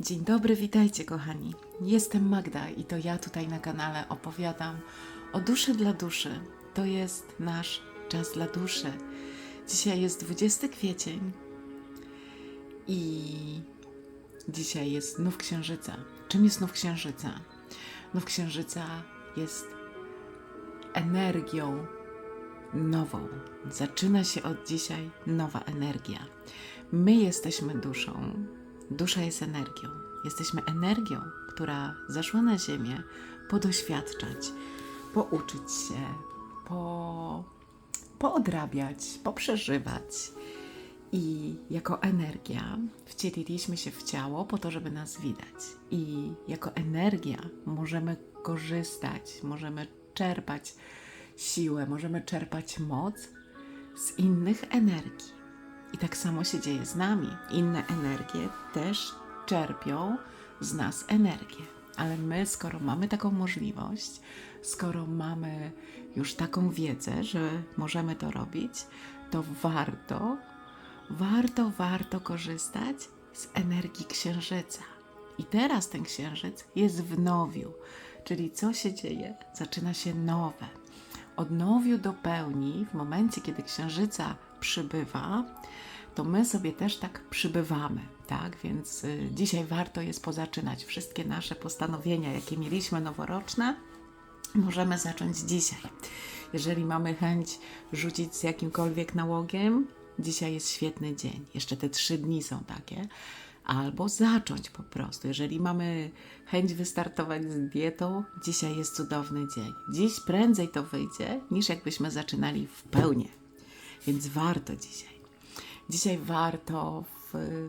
Dzień dobry, witajcie kochani. Jestem Magda i to ja tutaj na kanale opowiadam o duszy dla duszy. To jest nasz czas dla duszy. Dzisiaj jest 20 kwiecień i dzisiaj jest Nów Księżyca. Czym jest Nów Księżyca? Nów Księżyca jest energią nową. Zaczyna się od dzisiaj nowa energia. My jesteśmy duszą. Dusza jest energią. Jesteśmy energią, która zaszła na Ziemię podoświadczać, pouczyć się, po, poodrabiać, poprzeżywać. I jako energia wcieliliśmy się w ciało po to, żeby nas widać. I jako energia możemy korzystać, możemy czerpać siłę, możemy czerpać moc z innych energii. I tak samo się dzieje z nami. Inne energie też czerpią z nas energię. Ale my, skoro mamy taką możliwość, skoro mamy już taką wiedzę, że możemy to robić, to warto, warto, warto korzystać z energii księżyca. I teraz ten księżyc jest w nowiu, czyli co się dzieje? Zaczyna się nowe. Od nowiu do pełni, w momencie kiedy księżyca przybywa, to my sobie też tak przybywamy, tak? Więc y, dzisiaj warto jest pozaczynać wszystkie nasze postanowienia, jakie mieliśmy noworoczne, możemy zacząć dzisiaj. Jeżeli mamy chęć rzucić z jakimkolwiek nałogiem, dzisiaj jest świetny dzień. Jeszcze te trzy dni są takie. Albo zacząć po prostu. Jeżeli mamy chęć wystartować z dietą, dzisiaj jest cudowny dzień. Dziś prędzej to wyjdzie, niż jakbyśmy zaczynali w pełni. Więc warto dzisiaj. Dzisiaj warto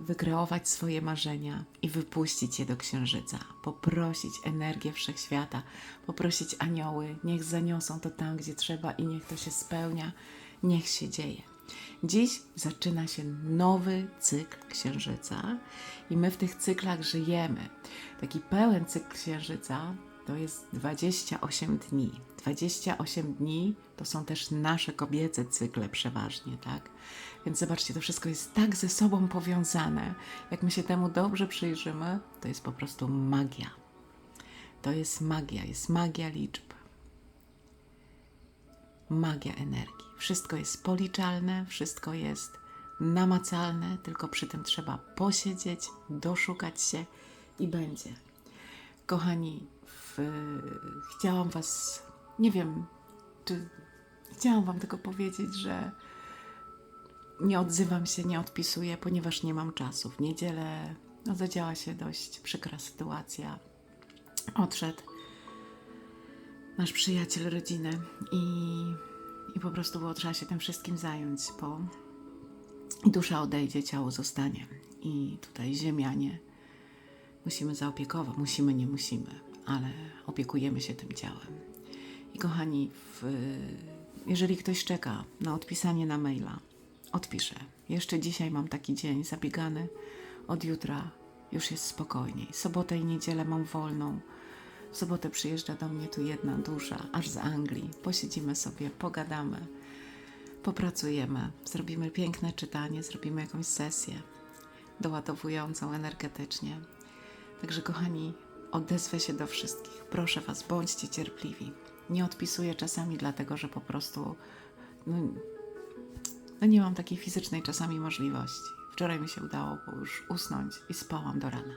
wykreować swoje marzenia i wypuścić je do księżyca, poprosić energię wszechświata, poprosić anioły, niech zaniosą to tam, gdzie trzeba i niech to się spełnia, niech się dzieje. Dziś zaczyna się nowy cykl księżyca i my w tych cyklach żyjemy. Taki pełen cykl księżyca to jest 28 dni. 28 dni to są też nasze kobiece cykle przeważnie, tak? Więc zobaczcie, to wszystko jest tak ze sobą powiązane. Jak my się temu dobrze przyjrzymy, to jest po prostu magia. To jest magia, jest magia liczb magia energii. Wszystko jest policzalne, wszystko jest namacalne, tylko przy tym trzeba posiedzieć, doszukać się i będzie. Kochani, chciałam Was, nie wiem, czy chciałam Wam tylko powiedzieć, że nie odzywam się, nie odpisuję, ponieważ nie mam czasu. W niedzielę no, zadziała się dość przykra sytuacja. Odszedł nasz przyjaciel rodziny i, i po prostu było trzeba się tym wszystkim zająć, bo dusza odejdzie, ciało zostanie. I tutaj ziemianie musimy zaopiekować, musimy, nie musimy, ale opiekujemy się tym ciałem. I kochani, w, jeżeli ktoś czeka na odpisanie na maila, odpiszę. Jeszcze dzisiaj mam taki dzień zabiegany, od jutra już jest spokojniej. Sobotę i niedzielę mam wolną. W sobotę przyjeżdża do mnie tu jedna dusza, aż z Anglii. Posiedzimy sobie, pogadamy, popracujemy, zrobimy piękne czytanie, zrobimy jakąś sesję doładowującą energetycznie. Także, kochani, odezwę się do wszystkich. Proszę Was, bądźcie cierpliwi. Nie odpisuję czasami, dlatego że po prostu no, no nie mam takiej fizycznej czasami możliwości. Wczoraj mi się udało już usnąć i spałam do rana.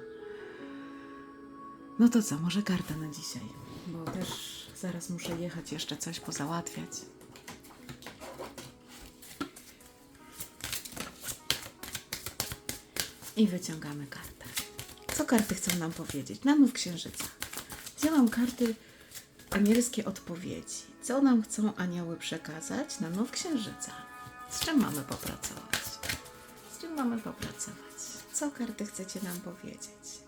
No to co, może karta na dzisiaj, bo też zaraz muszę jechać jeszcze coś pozałatwiać. I wyciągamy kartę. Co karty chcą nam powiedzieć? Na nów księżyca. Wzięłam karty anielskie odpowiedzi. Co nam chcą anioły przekazać na nów księżyca? Z czym mamy popracować? Z czym mamy popracować? Co karty chcecie nam powiedzieć?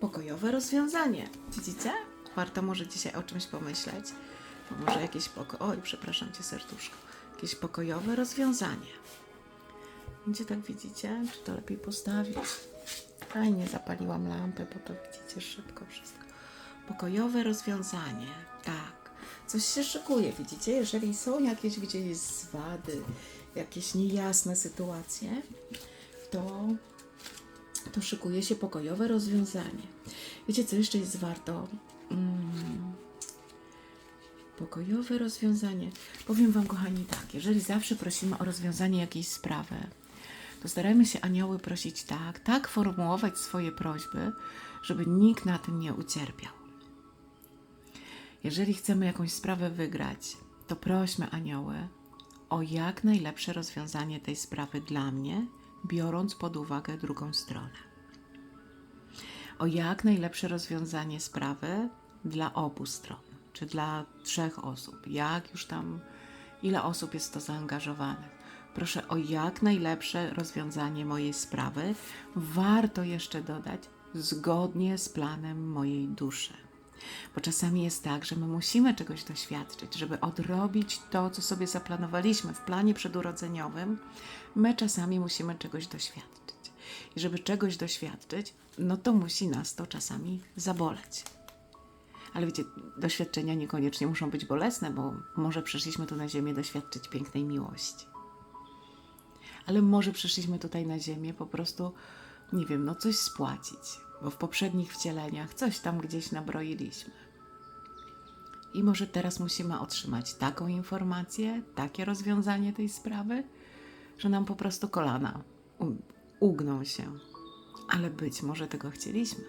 pokojowe rozwiązanie. Widzicie? Warto może dzisiaj o czymś pomyśleć. Może jakieś poko... Oj, przepraszam cię, serduszko. Jakieś pokojowe rozwiązanie. Gdzie tak widzicie? Czy to lepiej postawić? Fajnie zapaliłam lampę, bo to widzicie szybko wszystko. Pokojowe rozwiązanie. Tak. Coś się szykuje, widzicie? Jeżeli są jakieś gdzieś zwady, jakieś niejasne sytuacje, to to szykuje się pokojowe rozwiązanie. Wiecie, co jeszcze jest warto? Mm. Pokojowe rozwiązanie. Powiem Wam, kochani, tak, jeżeli zawsze prosimy o rozwiązanie jakiejś sprawy, to starajmy się anioły prosić tak, tak formułować swoje prośby, żeby nikt na tym nie ucierpiał. Jeżeli chcemy jakąś sprawę wygrać, to prośmy anioły o jak najlepsze rozwiązanie tej sprawy dla mnie, biorąc pod uwagę drugą stronę. O jak najlepsze rozwiązanie sprawy dla obu stron, czy dla trzech osób, jak już tam, ile osób jest to zaangażowanych. Proszę o jak najlepsze rozwiązanie mojej sprawy. Warto jeszcze dodać, zgodnie z planem mojej duszy. Bo czasami jest tak, że my musimy czegoś doświadczyć, żeby odrobić to, co sobie zaplanowaliśmy w planie przedurodzeniowym. My czasami musimy czegoś doświadczyć. I żeby czegoś doświadczyć, no to musi nas to czasami zaboleć. Ale wiecie, doświadczenia niekoniecznie muszą być bolesne, bo może przyszliśmy tu na Ziemię doświadczyć pięknej miłości. Ale może przyszliśmy tutaj na Ziemię po prostu, nie wiem, no coś spłacić, bo w poprzednich wcieleniach coś tam gdzieś nabroiliśmy. I może teraz musimy otrzymać taką informację, takie rozwiązanie tej sprawy, że nam po prostu kolana ugną się. Ale być może tego chcieliśmy.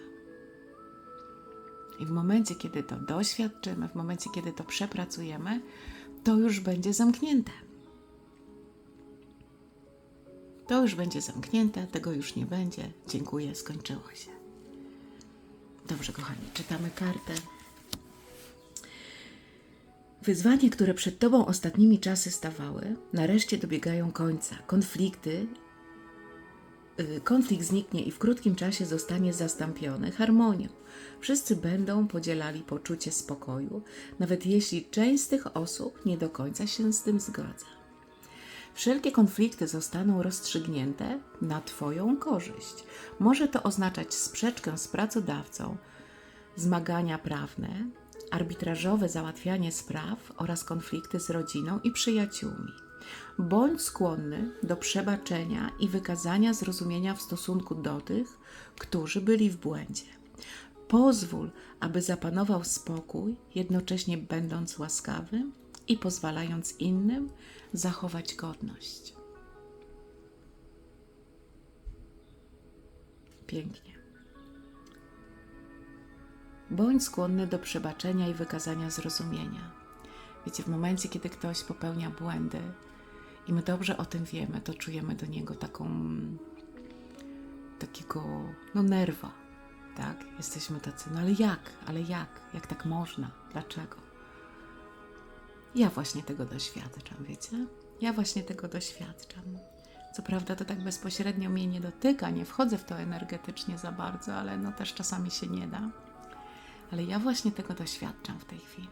I w momencie, kiedy to doświadczymy, w momencie, kiedy to przepracujemy, to już będzie zamknięte. To już będzie zamknięte, tego już nie będzie. Dziękuję, skończyło się. Dobrze, kochani, czytamy kartę. Wyzwania, które przed Tobą ostatnimi czasy stawały, nareszcie dobiegają końca. Konflikty, y, konflikt zniknie i w krótkim czasie zostanie zastąpiony harmonią. Wszyscy będą podzielali poczucie spokoju, nawet jeśli część z tych osób nie do końca się z tym zgadza. Wszelkie konflikty zostaną rozstrzygnięte na Twoją korzyść. Może to oznaczać sprzeczkę z pracodawcą, zmagania prawne, arbitrażowe załatwianie spraw oraz konflikty z rodziną i przyjaciółmi. Bądź skłonny do przebaczenia i wykazania zrozumienia w stosunku do tych, którzy byli w błędzie. Pozwól, aby zapanował spokój, jednocześnie będąc łaskawym i pozwalając innym zachować godność. Pięknie. Bądź skłonny do przebaczenia i wykazania zrozumienia. Wiecie, w momencie, kiedy ktoś popełnia błędy i my dobrze o tym wiemy, to czujemy do niego taką, takiego, no nerwa, tak? Jesteśmy tacy, no ale jak, ale jak, jak tak można, dlaczego? Ja właśnie tego doświadczam, wiecie? Ja właśnie tego doświadczam. Co prawda to tak bezpośrednio mnie nie dotyka, nie wchodzę w to energetycznie za bardzo, ale no też czasami się nie da. Ale ja właśnie tego doświadczam w tej chwili.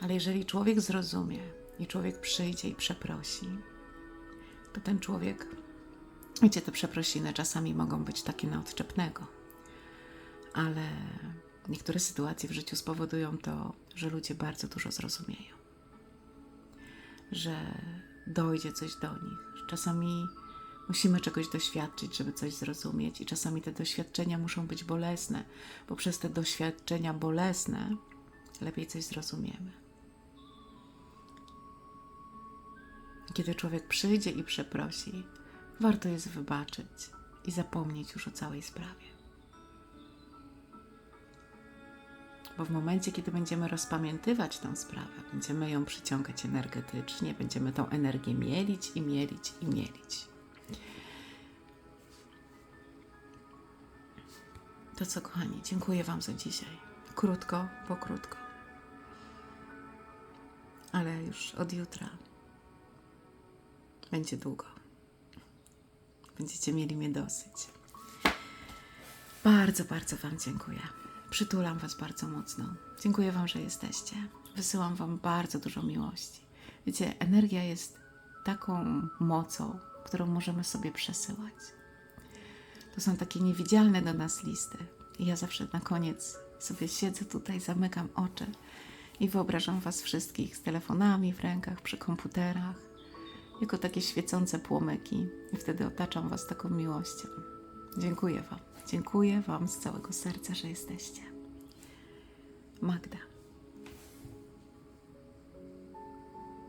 Ale jeżeli człowiek zrozumie i człowiek przyjdzie i przeprosi, to ten człowiek, wiecie, te przeprosiny czasami mogą być takie na odczepnego, ale niektóre sytuacje w życiu spowodują to, że ludzie bardzo dużo zrozumieją, że dojdzie coś do nich. Czasami musimy czegoś doświadczyć, żeby coś zrozumieć, i czasami te doświadczenia muszą być bolesne, bo przez te doświadczenia bolesne lepiej coś zrozumiemy. Kiedy człowiek przyjdzie i przeprosi, warto jest wybaczyć i zapomnieć już o całej sprawie. Bo w momencie, kiedy będziemy rozpamiętywać tę sprawę, będziemy ją przyciągać energetycznie, będziemy tą energię mielić i mielić i mielić. To co, kochani, dziękuję Wam za dzisiaj. Krótko, po krótko. Ale już od jutra będzie długo. Będziecie mieli mnie dosyć. Bardzo, bardzo Wam dziękuję. Przytulam Was bardzo mocno. Dziękuję Wam, że jesteście. Wysyłam Wam bardzo dużo miłości. Wiecie, energia jest taką mocą, którą możemy sobie przesyłać. To są takie niewidzialne do nas listy. I ja zawsze na koniec sobie siedzę tutaj, zamykam oczy i wyobrażam Was wszystkich z telefonami w rękach, przy komputerach, jako takie świecące płomyki. I wtedy otaczam Was taką miłością. Dziękuję Wam. Dziękuję Wam z całego serca, że jesteście. Magda.